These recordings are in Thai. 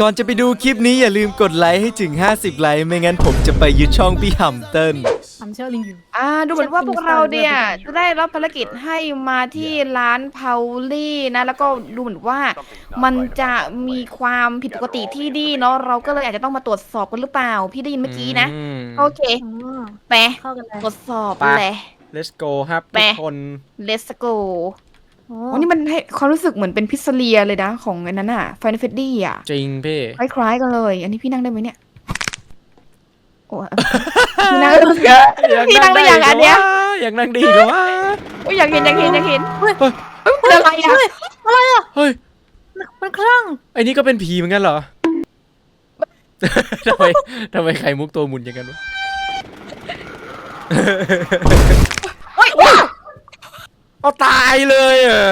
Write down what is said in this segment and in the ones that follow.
ก่อนจะไปดูคลิปนี้อย่าลืมกดไลค์ให้ถึง 50 ไลค์ไม่งั้นผมจะไปยึดช่องพี่หำเติ้ลทำเชื่อลิงอยู่อ่าดูเหมือนว่าพวกเราเนี่ยจะได้รับภารกิจให้มาที่ร้านเพาลี่นะ แล้วก็ดูเหมือนว่ามันจะมีความผิดปกติที่ดีเนาะเราก็เลยอาจจะต้องมาตรวจสอบกันหรือเปล่า พี่ได้ยินเมื่อกี้นะอืมโอเคอ๋อไปเข้ากันเลย ตรวจสอบไป เลย let's go ครับแปะทุกคน let's go โอ้โอ้นี่มันให้ความรู้สึกเหมือนเป็นพิซซเลียเลยนะ ของอันนั้นอะไฟน a ฟดดี้อะจริงพี่ คล้ายๆกันเลย อันนี้พี่นั่งได้ไหมเนี่ย โอ้พี่นั่งได้ไหมพี่นั่งได้อย่างอันเนี้ยอยากนั่งดีกว่าโอ้ยอยากเห็นอยากเห็นอยากเห็นเฮ้ย เฮ้ยมันอะไรอะเฮ้ยอะไรอะเฮ้ยมันคลั่งไอ้นี่ก็เป็นผีเหมือนกันเหรอ ทำไมทำไมไข่มุกตัวหมุนอย่างนั้นวะ เฮ้ยว้าว เอาตายเลยอะ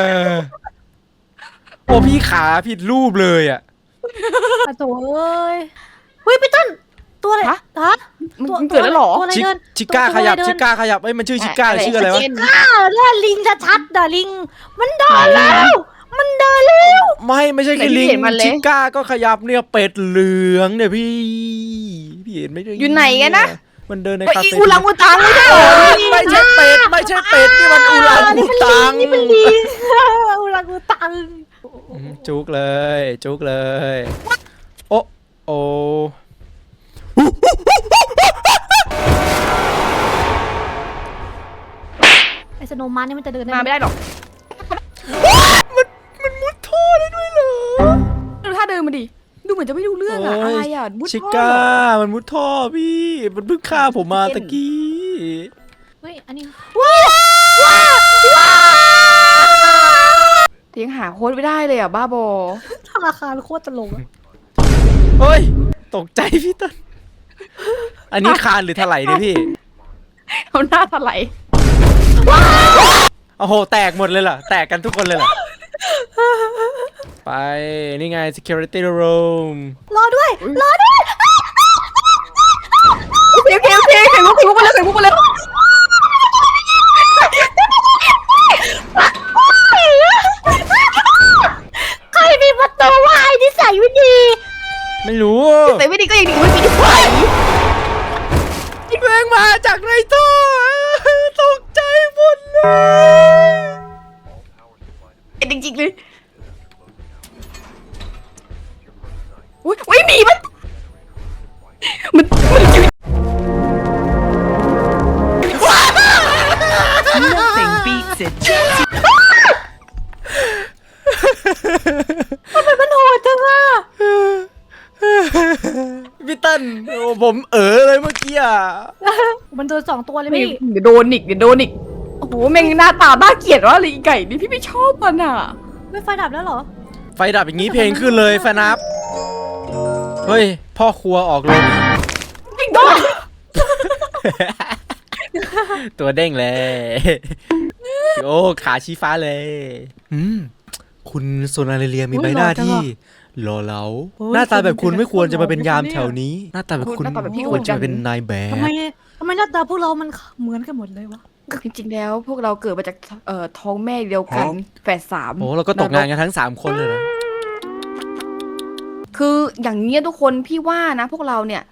โอ้พี่ขาผิดรูปเลยอะ อะตัวเอ้ยเฮ้ยพี่ต้นตัวอะไรฮะมันตัวมันเกิดแล้วเหรอ ตัวอะไรชิเดินชิก้าตัวขยับตัวอะไรเดินชิก้าขยับเอ้ยมันชื่อชิก้าหรือชื่ออะไรวะเจนอ้าวเนี่ยลิงชัดๆด่าลิง มันเดินแล้ว มันเดินแล้ว ไม่ไม่ใช่แค่ไหนพี่ลิงเห็นมันเลยชิก้าก็ขยับเนี่ยเป็ดเหลืองเนี่ยพี่พี่เห็นไหมเอยู่ไหนกันนะ มันเดินในเฮ้ยคาอีเฟ่อูรังอูตังไม่ใช่เหรอไม่ใช่เป็ดไม่ใช่เป็ดนี่มันอูรังอูตังนี่เป็นลิงอุลังอุตังอืมจุกเลยจุกเลยโอ้โอ้ไอสโนว์มันนี่มันจะเดินได้มาไหมไม่ได้หรอก อ้อะยไรอะมุดชิท่อก้าเหรอมันมุดท่อพี่ มันเพิ่งฆ่าผมมาตะกี้ เฮ้ย อันนี้แต่ยังหาโค้ดไม่ได้เลยอะบ้าบอ ธนาคารโคตรตลกอะเฮ้ย ตกใจพี่ต้น อันนี้คานหรือถลายเนี่ยพี่ เอาหน้าถลายโอ้โห แตกหมดเลยเหรอ แตกกันทุกคนเลยเหรอ ไป นี่ไง security room รอด้วย รอด้วยโอเคโอเคโอเคไข่มุกไข่มุกมาเลยไข่มุกมาเลย อุ้ยอุ้ยหมีมันมันมันอยู่ Nothing beats it. มันโหดจังอะพี่เติ้ลโอ้ผมเออเลยเมื่อกี้อะมันโดนสองตัวเลยไม่พี่เดี๋ยวโดนอีกเดี๋ยวโดนอีกโอ้โหแม่งหน้าตาน่าเกลียดวะเลยอีไก่นี่พี่ไม่ชอบมันอะไม่ไฟดับแล้วเหรอ ไฟดับอย่างนี้เพลงขึ้นเลยแฟนับ เฮ้ย พ่อครัวออกเลยไม่โดนตัวเด้งเลยโอ้ขาชี้ฟ้าเลยอืมคุณโซนาเรียมีใบหน้าที่หล่อเหลาโอ้ยหน้าตาแบบคุณคนเป็นไม่ควรจะมาเป็นยามคนเป็นแถวนี้ หน้าตาแบบคุณหน้าตาแบบพี่ไม่ควรจะเหมือนกันมาเป็นนายแบทำไมบทำไมหน้าตาพวกเรามันเหมือนกันหมดเลยวะจริงๆแล้ว พวกเราเกิดมาจากเอ่อท้องแม่เดียวกันแฝดสามโอ้เราก็ตกงานกันทั้งสามคนเลยนะ คืออย่างเนี้ยทุกคนพี่ว่านะพวกเราเนี่ย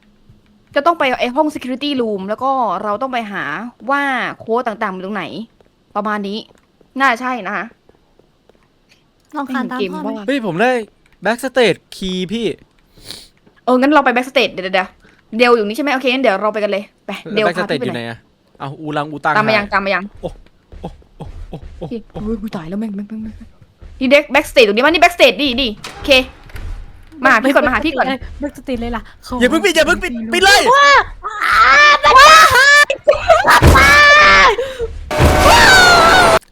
จะต้องไปไอห้อง security room แล้วก็เราต้องไปหาว่าโค้ดต่างๆอยู่ตรงไหน ประมาณนี้ น่าใช่นะคะ ลองคานตามเกมพ่อไหมว่าเฮ้ยผมได้แบ็กสเตจคีย์พี่ เอองั้นเราไปแบ็กสเตจเดี๋ยวเดี๋ยวเดี๋ยวอยู่นี่ใช่ไหมโอเคงั้นเดี๋ยวเราไปกันเลยไปเดี๋ยวแบ็กสพาเตจพี่อไปยู่ไหไหนนอะเอาอูรังอูตังตามมายังหตามมายังโอ้โอ้โอ้โอ้โอ้พี่โอ้ยกูตายแล้วแม่งแม่งแม่งแม่งนี่เด็กแบ็กสเตจตรงนี้มานี่แบ็กสเตจดิดิโอเค มาหาพี่ก่อนมาหาพี่ก่อนเบิกสติเลยล่ะอย่าเพิ่งปิดอย่าเพิ่งปิดปิดเลย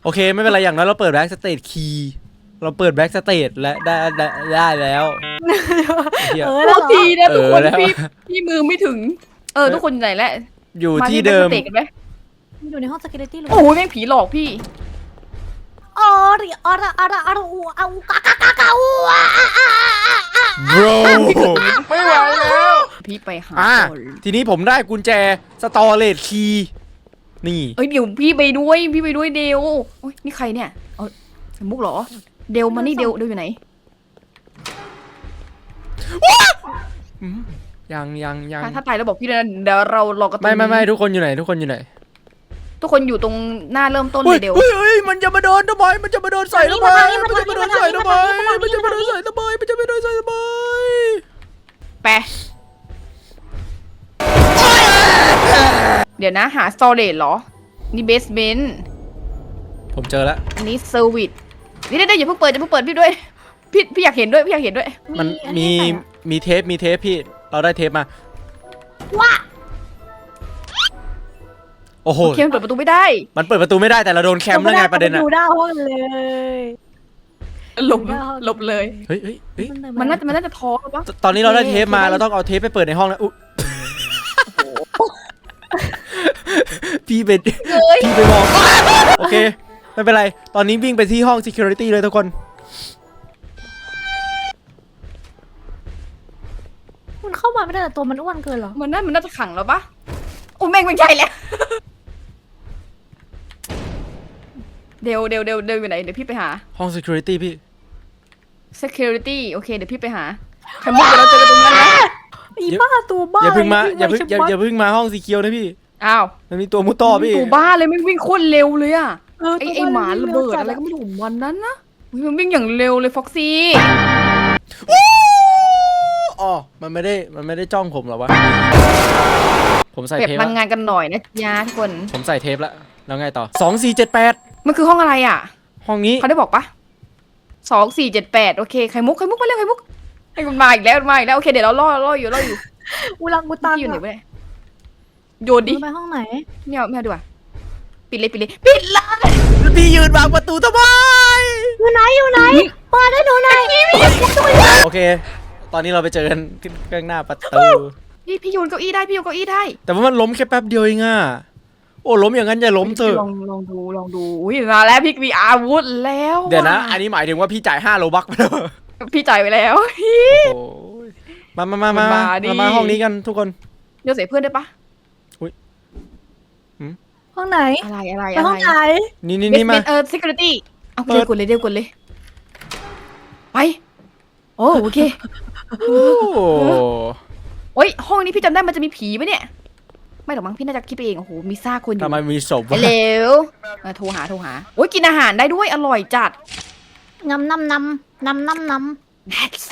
โอเคไม่เป็นไรอย่างน้อยเราเปิดแบ็กสเตจคีย์เราเปิดแบ็กสเตจและได้ได้ได้แล้วเหี้ยเออโทแล้วทีนะทุกคนพี่พี่มือไม่ถึง เออ ทุกคนอยู่ไหนแล้วอยู่ที่เดิมอยู่ในห้อง security เลยโอ้โหแม่งผีหลอกพี่อ๋อริออระอระอระอูเอากากากากาอูอะ bro ไม่ไหวแล้ว พี่ไปหาอะก่อนทีนี้ผมได้กุญแจสตอเรจคีย์นี่เอ้ยเดี๋ยวพี่ไปด้วยพี่ไปด้วยเดวโอ้ยนี่ใครเนี่ยเออสมุกเหรอ เดวมานี่เดวเดวอยู่ไหนอืมยังยังยังถ้าถ้าตายแล้วบอกพี่ด้วยนะเดี๋ยวเรารอกระตุ้นไม่ไม่ไม่ทุกคนอยู่ไหน ทุกคนอยู่ไหน ทุกคนอยู่ตรงหน้าเริ่มต้นเฮ้เลยยเดี๋ยว เฮ้ยเฮ้ยมันจะมาโดนทำไมมันจะมาโดนใส่ทำไมมาทางนี้มันจะมาโดนใส่ทำไมมันจะมาโดนใส่ทำไมมันจะมาโดนใส่ทำไมแปะเดี๋ยวนะหาสตอเรจเหรอ นี่เบสเมนต์ผมเจอแล้วอันนี้เซอร์วิสนี่ได้อย่าเพิ่งเปิดอย่าเพิ่งเปิดพี่ด้วย พี่พี่อยากเห็นด้วยพี่อยากเห็นด้วย มันอัมีใส่อะมีเทปมีเทปพี่ เราได้เทปมาว้า โอ้โหเคมนเปิดประตูไม่ได้มันเปิดประตูไม่ได้แต่เราโดนแคมป์แล้วไงประเด็นอะดูหน้าห้องเลย หลบหลบเลย เฮ้ยเฮ้ยเฮ้ยมันน่าจะมันน่าจะท้อปะตอนนี้เราได้เทปมาโอเคเราต้องเอาเทปไปเปิดในห้องแล้วอุ๊ยพี่เป็นเอ้ยพี่ไปมองโอเคไม่เป็นไร ตอนนี้วิ่งไปที่ห้อง security เลยทุกคน มันเข้ามาไม่ได้แต่ตัวมันอ้วนเกินเหรอ มันน่ามันน่าจะขังแล้วปะ โอ้แม่งไม่ใช่แล้วเดี๋ยวเดี๋ยวเดี๋ยวเดี๋ยวอยู่ไหนเดี๋ยวพี่ไปหา ห้อง security พี่ security โอเคเดี๋ยวพี่ไปหาไข่มุกเดี๋ยวเราเจอกันตรงนั้นนะอีบ้าตัวบ้าอย่าเพึ่งมาวิ่อย่าเพึ่งไวอย่าชะมัดอย่าเพึ่งมาห้องสีเขียวนะพี่ อ้าวมันมีตัวมุดต่อพี่ตูบ้าเลยไม่งวิ่งโคตรเร็วเลยอะเออไอตัวไอหมาระเบิดอะไรก็ไม่รู้ของมันนั้นนะอุ๊ยมันวิ่งอย่างเร็วเลยฟ็อกซี่ อ๋อมันไม่ได้มันไม่ได้จ้องผมหรอวะ ผมใส่เก็บเทปพลังแล้วงานกันหน่อยนะจ๊ะทุกคน ผมใส่เทปแล้วแล้วไงต่อสองสี่เจ็ดแปดมันคือห้องอะไรอะ ห้องนี้เขาได้บอกปะสองสี่เจ็ดแปดโอเคไข่มุกไข่มุกมาเร็วไข่มุกไอ้มันมาอีกแล้วมันมาอีกแล้วโอเคเดี๋ยวเราล่อล่ออยู่ล่ออยู่อุลังอุตังพี่อยู่ไหนอะวะเนี่ยโยนดิไปห้องไหน ไม่เอาไม่เอาดีกว่าปิดเลยปิดเลยปิดเลยพี่ยืนบังประตูทำไม อยู่ไหนอยู่ไหนเปิดให้หนูหน่อยโอเค ตอนนี้เราไปเจอกันข้างหน้าประตู พี่พี่โยนเก้าอี้ได้พี่โยนเก้าอี้ได้แต่ว่ามันล้มแค่แป๊บเดียวเองอะโอ้ล้มอย่างนั้นอย่าล้มเถอะ ลองลองดูลองดูอุ้ยมาแล้วพี่มีอาวุธแล้วเดี๋ยวนะว่อันนี้หมายถึงว่าพี่จ่าย5โลบักไปแล้วพี่จ่ายไปแล้วโอ้โหมามามามามาดิมามาห้องนี้กันทุกคนโยนใส่เพื่อนได้ปะห้องไหนอะไรอะไรไปอะไรห้องไหนนี่นี่เบนี่สมาเมนเออ security เอาเปิเร็ดวกดเลยเร็วกดเลยไปโอ้โอเคโอ้ โอ้ยห้องนี้พี่จำได้มันจะมีผีปะเนี่ย ไม่หรอกมั้งพี่น่าจะคิดไปเองโอ้โหมีซากคนอยู่ทำไมมีศพวะเร็วเออโทรหาโทรหาโอ้ยกินอาหารได้ด้วยอร่อยจัดนำนำนำนำนำน That's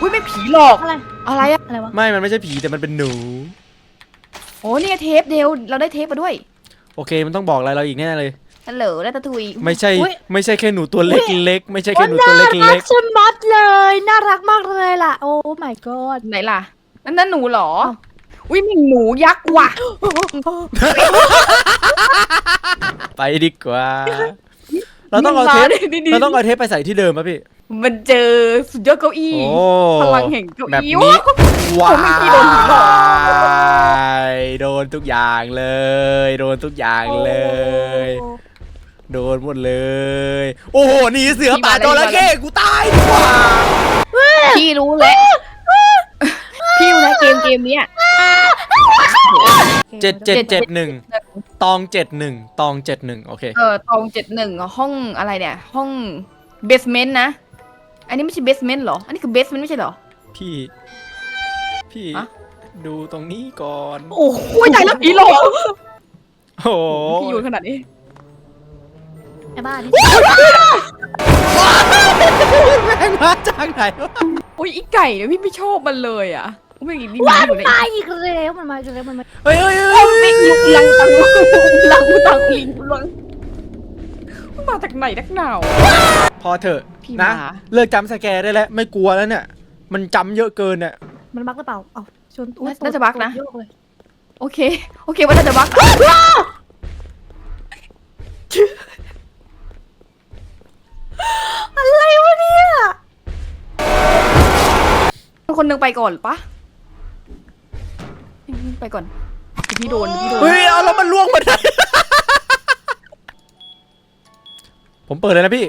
อุ้ยไม่ผีหลอกำอะไร อะไรอะอะไรวะ ไม่ มันไม่ใช่ผีแต่มันเป็นหนู โอ้นี่ไงเทปเดียวเราได้เทปมาด้วย โอเค มันต้องบอกอะไรเราอีกแน่เลย ฮัลโหลได้ตะทุย ไม่ใช่ไม่ใช่แค่หนูตัวเล็กๆไม่ใช่แค่หนูโอ้ตัวน่าเล็รักกชะมัดเลย น่ารักมากเลยล่ะ โอ้ my god ไหนล่ะ นั่นนั่นหนูเหรอ อุ้ยมีหนูยักษ์ว่ะ ๆไปดีกว่า เราต้องเอาเทปนี่ๆๆเราต้องเอาเทปไปใส่ที่เดิมป่ะพี่มันเจอสุดยอดเก้าอี้ โอ้พลังแห่งเก้าแบบอี้นี้ว้าผมไม่คิดโดนผีหลอกยโดนทุกอย่างเลย โดนทุกอย่างเลย โดนหมดเลย โอ้โหหนีเสือป่าจระเข้กูตายดีกว่า พี่รู้แล้ว พี่รู้แล้วเกมเกมเนี้ยเจ็ดเจ็ดเจ็ดหนึ่งตองเจ็ดหนึ่งตองเจ็ดหนึ่งโอเค เออตองเจ็ดหนึ่งห้องอะไรเนี่ย ห้องเบสเมนต์นะ อันนี้ไม่ใช่เบสเมนต์เหรอ อันนี้คือเบสเมนต์ไม่ใช่เหรอ พี่ พี่ฮะดูตรงนี้ก่อน โอ้โหอุ้ยตายแล้วผีหลอกโอ้โหพี่อยู่ขนาดนี้ ไอ้บ้านี่แม่งมาจากไหนวะอุ้ยอีไก่เนี่ยพี่ไม่ชอบมันเลยอะอุ้ยมันนี่ว้ามันนอยู่ในมาอีกแล้วมันมาอีกแล้วมันมาเฮ้ยเฮ้ยเฮ้ยโอ้เฮ้ยยลังตังลังตังลิงลังมันมาจากไหนนักหนาว พอเถอะพี่นะ มา เลิกจำสแกร์ได้แล้ว ไม่กลัวแล้วเนี่ย มันจำเยอะเกินเนี่ยมันบักหรือเปล่าเอ้าชวนอุ๊ยน่าจะบักนะ โยกเลยโอเค โอเคว่าน่าจะบัก อะไรวะเนี่ยคนหนึ่งไปก่อนปะไปก่อนเดี๋ยวพี่โดนเดี๋ยวพี่โดนเฮ้ยเอาแล้วมันล่วงมาได้ ผมเปิดเลยนะพี่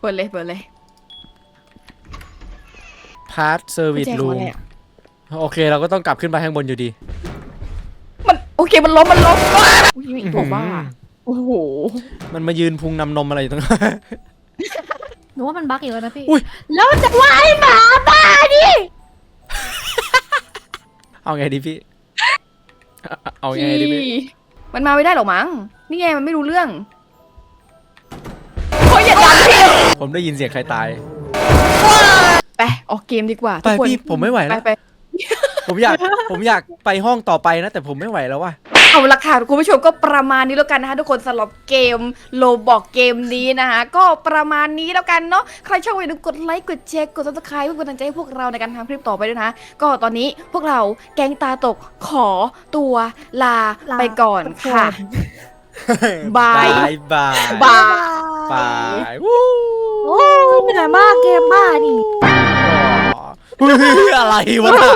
เปิดเลยเปิดเลยพาร์ทเซอร์วิสกุญแจรูของมอะไรอะ โอเค เราก็ต้องกลับขึ้นไปข้างบนอยู่ดี มันโอเคมันล้มมันล้มอุ้ยมีอีกตัวบ้าอื้อหือ โอ้โหมันมายืนพุงนำนมอะไรอยู่ตรงนั้น หนูว่ามันบั๊กอีกแล้วนะพี่อุ๊ย แล้วจะว่าไอ้หมาบ้าดิเอาไงดีพี่เอาเอาไงดีพี่มันมาไม่ได้หรอกมั้ง นี่ไงมันไม่รู้เรื่องโอ้ยอย่าดันพี่ผมได้ยินเสียงใครตาย ไปออกเกมดีกว่าไปทุกคนพี่ผมไม่ไหวไปแล้ว ไป ผมอยากผมอยากไปห้องต่อไปนะ แต่ผมไม่ไหวแล้วว่ะ เอาละค่ะคุณผู้ชมก็ประมาณนี้แล้วกันนะคะทุกคนสำหรับเกมโลบอกเกมนี้นะคะก็ประมาณนี้แล้วกันเนาะใครชอบอย่าลืมกดไลค์กดแชร์กดซับสไครป์เพื่อเป็นกำลังใจให้พวกเราในการทำคลิปต่อไปด้วยนะ ก็ตอนนี้พวกเราแก๊งตาตกขอตัวลาลา ไปก่อนค่ะ บายบายบายบาย บายวู้โอ้ยเหนื่อยมากเกมบ้าดิเฮ้ยอะไรวะน่ะ